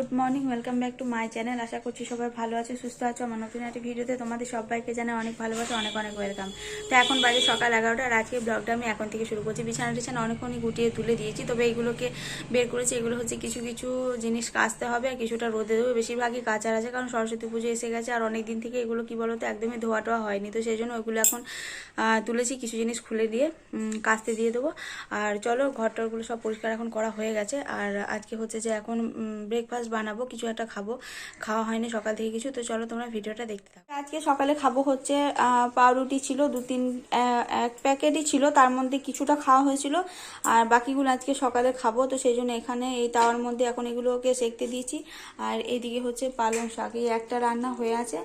Good morning, welcome back to my channel. আশা করছি সবাই ভালো আছে, সুস্থ আছো। আমার নতুন একটি ভিডিওতে তোমাদের সবাইকে জানাই অনেক ভালোবাসা, অনেক অনেক ওয়েলকাম। তো এখন বাজে সকাল এগারোটা আর আজকে ব্লগটা আমি এখন থেকে শুরু করছি। বিছানা টিছানা অনেকক্ষণই গুটিয়ে তুলে দিয়েছি। তবে এইগুলোকে বের করেছি, এগুলো হচ্ছে কিছু কিছু জিনিস কাচতে হবে আর কিছুটা রোদে দেবো। বেশিরভাগই কাচার আছে, কারণ সরস্বতী পুজো এসে গেছে আর অনেক দিন থেকে এগুলো কি বলতো, একদমই ধোয়া টোয়া হয়নি। তো সেই জন্য ওইগুলো এখন তুলেছি, কিছু জিনিস খুলে দিয়ে কাচতে দিয়ে দেবো। আর চলো ঘর টরগুলো সব পরিষ্কার এখন করা হয়ে গেছে। আর আজকে হচ্ছে যে এখন ব্রেকফাস্ট বানাবো, কিছু একটা খাব। খাওয়া হয়নি সকাল থেকে কিছু, তো চলো তোমরা ভিডিওটা দেখতে থাকো। আজকে সকালে খাব হচ্ছে পাউরুটি ছিল, দু তিন এক প্যাকেটই ছিল, তার মধ্যে কিছুটা খাওয়া হয়েছিল। আর বাকিগুলো আজকে সকালে খাব, তো সেই জন্য এখানে এই তাওয়ার মধ্যে এখন এগুলোকে সেকতে দিয়েছি। আর এদিকে হচ্ছে পালং শাক, এই একটা রান্না হয়ে আছে।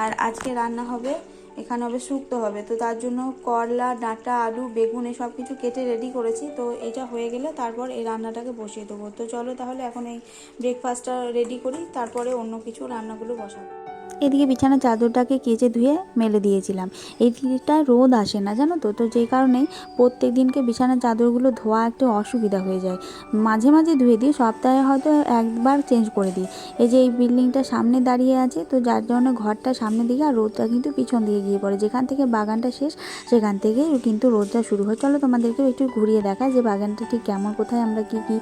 আর আজকে রান্না হবে এখানে হবে শুক্ত হবে। তো তার জন্য করলা, ডাঁটা, আলু, বেগুন এসব কিছু কেটে রেডি করেছি। তো এটা হয়ে গেলে তারপর এই রান্নাটাকে বসিয়ে দেবো। তো চলো তাহলে এখন এই ব্রেকফাস্টটা রেডি করি, তারপরে অন্য কিছু রান্নাগুলো বসাবো। এদিকে বিছানার চাদরটাকে কেচে ধুয়ে মেলে দিয়েছিলাম। এই দিকটা রোদ আসে না, জানো তো? তো যেই কারণেই প্রত্যেক দিনকে বিছানার চাদরগুলো ধোয়া একটু অসুবিধা হয়ে যায়। মাঝে মাঝে ধুয়ে দিই, সপ্তাহে হয়তো একবার চেঞ্জ করে দিই। এই যে এই বিল্ডিংটা সামনে দাঁড়িয়ে আছে, তো যার জন্য ঘরটা সামনের দিকে আর রোদটা কিন্তু পিছন দিকে গিয়ে পড়ে। যেখান থেকে বাগানটা শেষ, সেখান থেকেই কিন্তু রোদটা শুরু হয়। চলো তোমাদেরকেও একটু ঘুরিয়ে দেখা যে বাগানটা ঠিক কেমন, কোথায় আমরা কি কি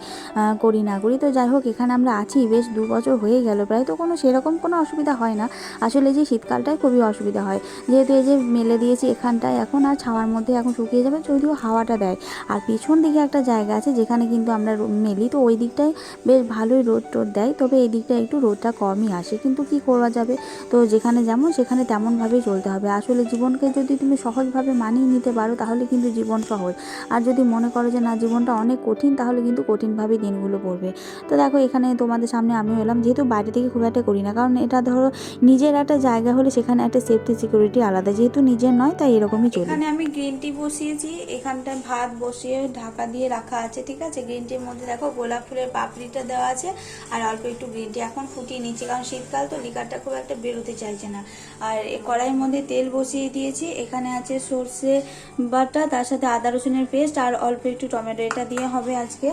করি না করি। তো যাই হোক, এখানে আমরা আছি, বেশ দু বছর হয়ে গেল। প্রায় তো কোনো সেরকম কোনো অসুবিধা হয় না। আসলে যে শীতকালটায় খুবই অসুবিধা হয়। যেহেতু এই যে মেলে দিয়েছি এখানটায়, এখন আর ছাওয়ার মধ্যে এখন শুকিয়ে যাবে, যদিও হাওয়াটা দেয়। আর পিছন দিকে একটা জায়গা আছে, যেখানে কিন্তু আমরা মেলি, তো ওই দিকটায় বেশ ভালোই রোদ টোদ দেয়। তবে এই দিকটা একটু রোদটা কমই আসে। কিন্তু কি করা যাবে? তো যেখানে যেমন সেখানে তেমনভাবেই চলতে হবে। আসলে জীবনকে যদি তুমি সহজভাবে মানিয়ে নিতে পারো, তাহলে কিন্তু জীবন সহজ। আর যদি মনে করো যে না, জীবনটা অনেক কঠিন, তাহলে কিন্তু কঠিনভাবেই দিনগুলো পড়বে। তো দেখো, এখানে তোমাদের সামনে আমিও এলাম। যেহেতু বাইরে থেকে খুব একটা করি না, কারণ এটা ধরো নিজের একটা জায়গা হলে সেখানে একটা সেফটি সিকিউরিটি আলাদা। যেহেতু নিজের নয়, তাই এরকমই চলে। এখানে আমি গ্রিন টি বসিয়েছি। এখানটায় ভাত বসিয়ে ঢাকা দিয়ে রাখা আছে, ঠিক আছে? গ্রিন টির মধ্যে দেখো গোলাপ ফুলের পাপড়িটা দেওয়া আছে আর অল্প একটু গ্রিন টি এখন ফুটিয়ে নিচ্ছি, কারণ শীতকাল তো লিকারটা খুব একটা বেরোতে চাইছে না। আর কড়াইয়ের মধ্যে তেল বসিয়ে দিয়েছি। এখানে আছে সর্ষে বাটা, তার সাথে আদা রসুনের পেস্ট আর অল্প একটু টমেটো এটা দিয়ে হবে আজকে।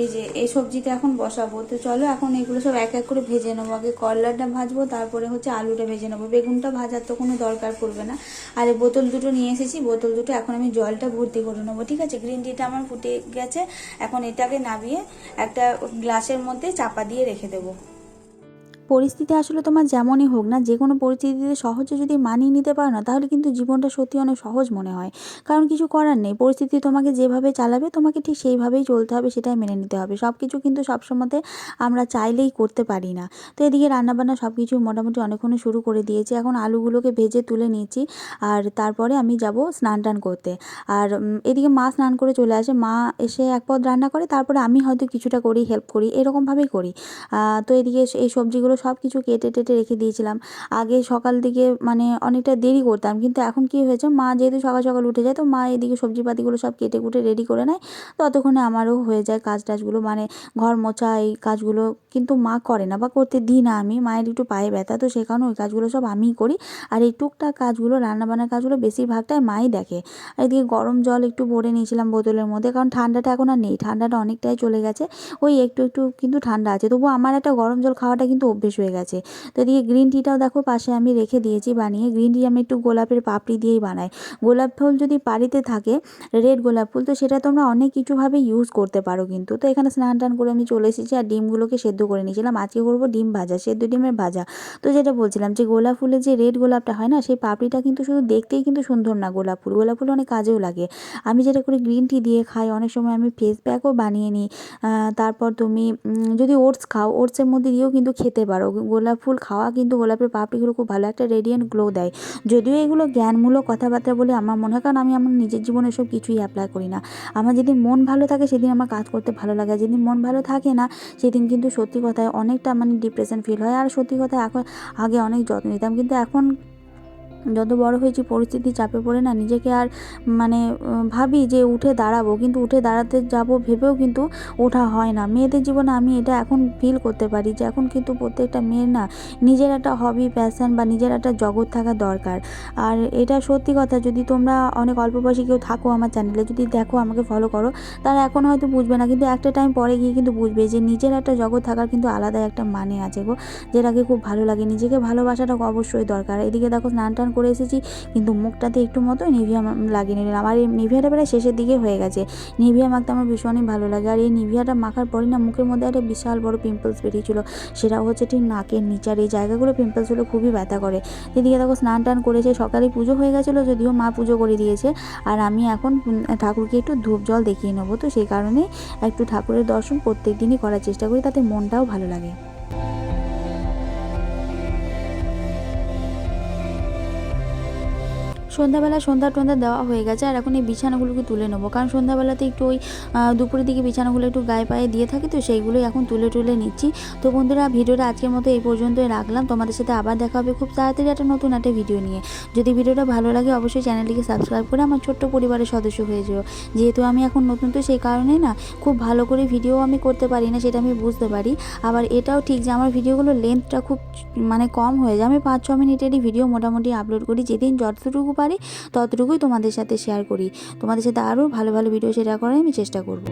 এই যে, এই সবজিটা এখন বসাবো। তো চলো এখন এগুলো সব এক এক করে ভেজে নেব। আগে করলাটা ভাজবো, তারপরে হচ্ছে আলুটা ভেজে নেব। বেগুনটা ভাজার তো কোনো দরকার পড়বে না। আর বোতল দুটো নিয়ে এসেছি, বোতল দুটো এখন আমি জলটা ভর্তি করে নেব, ঠিক আছে? গ্রিন টিটা আমার ফুটে গেছে। এখন এটাকে নামিয়ে একটা গ্লাসের মধ্যে চাপা দিয়ে রেখে দেবো। পরিস্থিতি আসলে তোমার যেমনই হোক না, যে কোনো পরিস্থিতিতে সহজে যদি মানিয়ে নিতে পারো না, তাহলে কিন্তু জীবনটা সত্যি অনেক সহজ মনে হয়। কারণ কিছু করার নেই, পরিস্থিতি তোমাকে যেভাবে চালাবে, তোমাকে ঠিক সেইভাবেই চলতে হবে, সেটাই মেনে নিতে হবে। সব কিছু কিন্তু সবসময়তে আমরা চাইলেই করতে পারি না। তো এদিকে রান্নাবান্না সব কিছু মোটামুটি অনেকক্ষণ শুরু করে দিয়েছি। এখন আলুগুলোকে ভেজে তুলে নিয়েছি আর তারপরে আমি যাব স্নান টান করতে। আর এদিকে মা স্নান করে চলে আসে। মা এসে এক পদ রান্না করে, তারপরে আমি হয়তো কিছুটা করি, হেল্প করি, এরকমভাবেই করি। তো এদিকে এই সবজিগুলো সব কিছু কেটে টেটে রেখে দিয়েছিলাম। আগে সকাল দিকে মানে অনেকটা দেরি করতাম, কিন্তু এখন কি হয়েছে, মা যেহেতু সকাল সকাল উঠে যায়, তো মা এদিকে সবজিপাতিগুলো সব কেটে কুটে রেডি করে নেয়। ততক্ষণে আমারও হয়ে যায় কাজ টাজগুলো মানে ঘর মোছা এই কাজগুলো কিন্তু মা করে না বা করতে দিই না আমি। মায়ের একটু পায়ে ব্যথা, তো সে কারণে ওই কাজগুলো সব আমিই করি। আর এই টুকটাক কাজগুলো, রান্নাবান্নার কাজগুলো বেশিরভাগটাই মাই দেখে। আর এদিকে গরম জল একটু ভরে নিয়েছিলাম বোতলের মধ্যে, কারণ ঠান্ডাটা এখন আর নেই, ঠান্ডাটা অনেকটাই চলে গেছে। ওই একটু একটু কিন্তু ঠান্ডা আছে তবু আমার একটা গরম জল খাওয়াটা কিন্তু অভ্যেস হয়ে গেছে। তো এদিকে গ্রিন টিটাও দেখো পাশে আমি রেখে দিয়েছি বানিয়ে। গ্রিন টি আমি একটু গোলাপের পাপড়ি দিয়েই বানাই। গোলাপ ফুল যদি বাড়িতে থাকে রেড গোলাপ ফুল, তো সেটা তোমরা অনেক কিছুভাবে ইউজ করতে পারো কিন্তু। তো এখানে স্নান টান করে আমি চলে এসেছি আর ডিমগুলোকে সেদ্ধ করে নিয়েছিলাম। আজকে করব ডিম ভাজা, সেদ্ধ ডিমের ভাজা। তো যেটা বলছিলাম যে গোলাপ ফুলের যে রেড গোলাপটা হয় না, সেই পাপড়িটা কিন্তু শুধু দেখতেই কিন্তু সুন্দর না গোলাপ ফুল। গোলাপ ফুল অনেক কাজেও লাগে। আমি যেটা করি গ্রিন টি দিয়ে খাই। অনেক সময় আমি ফেস প্যাকও বানিয়ে নিই। তারপর তুমি যদি ওটস খাও ওটসের মধ্যে দিয়েও কিন্তু খেতে পারো গোলাপ ফুল খাওয়া কিন্তু গোলাপের পাপড়িগুলো খুব ভালো একটা রেডিয়েন্ট গ্লো দেয়। যদিও এগুলো জ্ঞানমূলক কথাবার্তা বলে আমার মনে হয়, কারণ আমি আমার নিজের জীবনে সব কিছুই অ্যাপ্লাই করি না। আমার যেদিন মন ভালো থাকে সেদিন আমার কাজ করতে ভালো লাগে যেদিন মন ভালো থাকে না সেদিন কিন্তু সত্যি কথায় অনেকটা মানে ডিপ্রেশন ফিল হয়। আর সত্যি কথা এখন আগে অনেক যত্ন নিতাম, কিন্তু এখন যত বড় হয়েছি, পরিস্থিতি চাপে পড়ে না, নিজেকে আর মানে ভাবি যে উঠে দাঁড়াবো, কিন্তু উঠে দাঁড়াতে যাব ভেবেও কিন্তু ওঠা হয় না। মেয়েদের জীবনে আমি এটা এখন ফিল করতে পারি যে এখন কিন্তু প্রত্যেকটা মেয়ের না নিজের একটা হবি প্যাশন বা নিজের একটা জগৎ থাকা দরকার। আর এটা সত্যি কথা, যদি তোমরা অনেক অল্প বয়সী কেউ থাকো আমার চ্যানেলে যদি দেখো, আমাকে ফলো করো, তারা এখন হয়তো বুঝবে না, কিন্তু একটা টাইম পরে গিয়ে কিন্তু বুঝবে যে নিজের একটা জগৎ থাকার কিন্তু আলাদা একটা মানে আছে গো, যেটাকে খুব ভালো লাগে। নিজেকে ভালোবাসাটা অবশ্যই দরকার। এদিকে দেখো স্নান টান করে এসেছি। কিন্তু মুখটাতে একটু মতো নিভিয়া লাগিয়ে নিলাম আর এই নিভিয়াটা প্রায় শেষের দিকে হয়ে গেছে। নিভিয়া মাখতে আমার ভীষণই ভালো লাগে। আর এই নিভিয়াটা মাখার পরই না মুখের মধ্যে একটা বিশাল বড় পিম্পলস বেরিয়েছিল। সেটাও হচ্ছে ঠিক নাকের নিচার এই জায়গাগুলো পিম্পলসগুলো খুবই ব্যথা করে। এদিকে দেখো স্নান টান করেছে। সকালে পুজো হয়ে গেছিল যদিও মা পুজো করে দিয়েছে। আর আমি এখন ঠাকুরকে একটু ধূপ জল দেখিয়ে নেব। তো সেই কারণে একটু ঠাকুরের দর্শন প্রত্যেক দিনই করার চেষ্টা করি। তাতে মনটাও ভালো লাগে। সন্ধ্যাবেলা সন্ধ্যা টন্ধা দেওয়া হয়ে গেছে, আর এখন এই বিছানাগুলোকে তুলে নেব। কারণ সন্ধ্যাবেলাতে একটু ওই দুপুরের দিকে বিছানাগুলো একটু গায়ে পায়ে দিয়ে থাকি তো, সেইগুলোই এখন তুলে তুলে নিচ্ছি। তো বন্ধুরা, ভিডিওটা আজকের মতো এই পর্যন্তই রাখলাম। তোমাদের সাথে আবার দেখা হবে খুব তাড়াতাড়ি একটা নতুন একটা ভিডিও নিয়ে। যদি ভিডিওটা ভালো লাগে, অবশ্যই চ্যানেলটিকে সাবস্ক্রাইব করে আমার ছোট্ট পরিবারের সদস্য হয়ে যেও। যেহেতু আমি এখন নতুন, তো সেই কারণেই না, খুব ভালো করে ভিডিও আমি করতে পারি না, সেটা আমি বুঝতে পারি। আবার এটাও ঠিক যে, আমার ভিডিওগুলোর লেন্থটা খুব মানে কম হয়ে যায়। আমি পাঁচ ছ মিনিটেরই ভিডিও মোটামুটি আপলোড করি। যেদিন যতটুকু পারি, ততটুকুই তোমাদের সাথে শেয়ার করি। তোমাদের সাথে আরও ভালো ভালো ভিডিও শেয়ার করার আমি চেষ্টা করব।